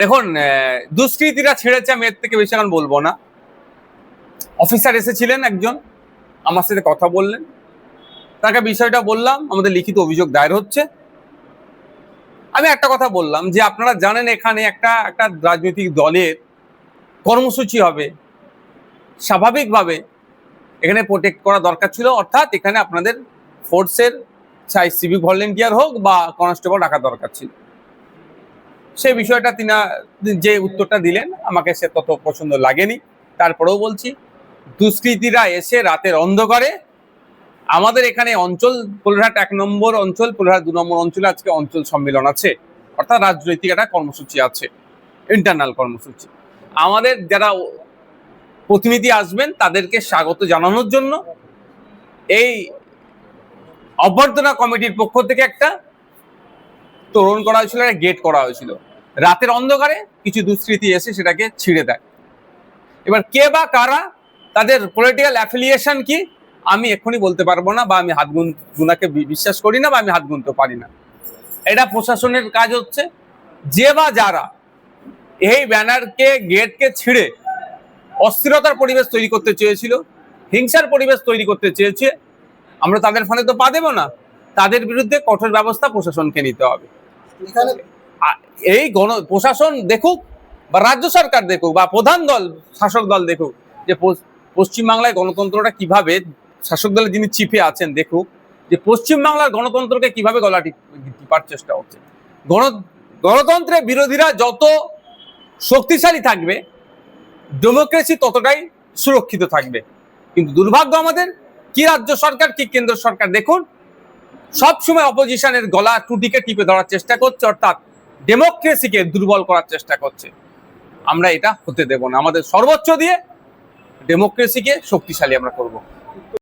দেখুন দুষ্কৃতীরা ছেড়েছে, আমি এর থেকে বেশি এখন বলব না। অফিসার এসেছিলেন একজন, আমার সাথে কথা বললেন। তাকে বিষয়টা বললাম, আমাদের লিখিত অভিযোগ দায়ের হচ্ছে। আমি একটা কথা বললাম যে, আপনারা জানেন এখানে একটা একটা রাজনৈতিক দলের কর্মসূচি হবে। স্বাভাবিকভাবে এখানে প্রোটেক্ট করা দরকার ছিল, অর্থাৎ এখানে আপনাদের ফোর্সের চাই সিভিক ভলেন্টিয়ার হোক বা কনস্টেবল রাখা দরকার ছিল। সেই বিষয়টা তিনি যে উত্তরটা দিলেন, আমাকে সে তত পছন্দ লাগেনি। তারপরেও বলছি, দুষ্কৃতীরা এসে রাতের অন্ধকারে, আমাদের এখানে অঞ্চল পোলহাট এক নম্বর অঞ্চল পোলহাট দু নম্বর অঞ্চলে আজকে অঞ্চল সম্মেলন আছে। অর্থাৎ রাজনৈতিক একটা কর্মসূচি আছে ইন্টারনাল কর্মসূচি। আমাদের যারা প্রতিনিধি আসবেন, তাদেরকে স্বাগত জানানোর জন্য। এই অভ্যর্থনা কমিটির পক্ষ থেকে একটা তোরণ করা হয়েছিল একটা গেট করা হয়েছিল। রাতের অন্ধকারে কিছু দুষ্কৃতী এসে সেটাকে ছিঁড়ে দেয়। এবার কে বা কারা, তাদের পলিটিক্যাল অ্যাফিলিয়েশন কি, আমি এক্ষুনি বলতে পারব না বা আমি হাত গুন, গুনাকে বিশ্বাস করি না বা আমি হাত গুনতে পারি না। এটা প্রশাসনের কাজ হচ্ছে, যে বা যারা এই ব্যানারকে গেটকে ছিঁড়ে অস্থিরতার পরিবেশ তৈরি করতে চেয়েছিল, হিংসার পরিবেশ তৈরি করতে চেয়েছে, আমরা তাদের ফোনে তো পা দেবো না। তাদের বিরুদ্ধে কঠোর ব্যবস্থা প্রশাসনকে নিতে হবে। এই গণ, প্রশাসন দেখুক বা রাজ্য সরকার দেখুক বা প্রধান দল, শাসক দল দেখুক যে পশ্চিমবাংলায় গণতন্ত্রটা কীভাবে, শাসক দলের যিনি চিফে আছেন দেখুক যে পশ্চিমবাংলার গণতন্ত্রকে কীভাবে গলা টিপ- টিপার চেষ্টা হচ্ছে। গণ, গণতন্ত্রের বিরোধীরা যত শক্তিশালী থাকবে, ডেমোক্রেসি ততটাই সুরক্ষিত থাকবে। কিন্তু দুর্ভাগ্য আমাদের, কি রাজ্য সরকার, কি কেন্দ্র সরকার দেখুন সবসময় অপোজিশনের গলা টুটিকে টিপে ধরার চেষ্টা করছে, অর্থাৎ ডেমোক্রেসিকে দুর্বল করার চেষ্টা করছে। আমরা এটা হতে দেব না। আমাদের সর্বোচ্চ দিয়ে ডেমোক্রেসিকে শক্তিশালী আমরা করব।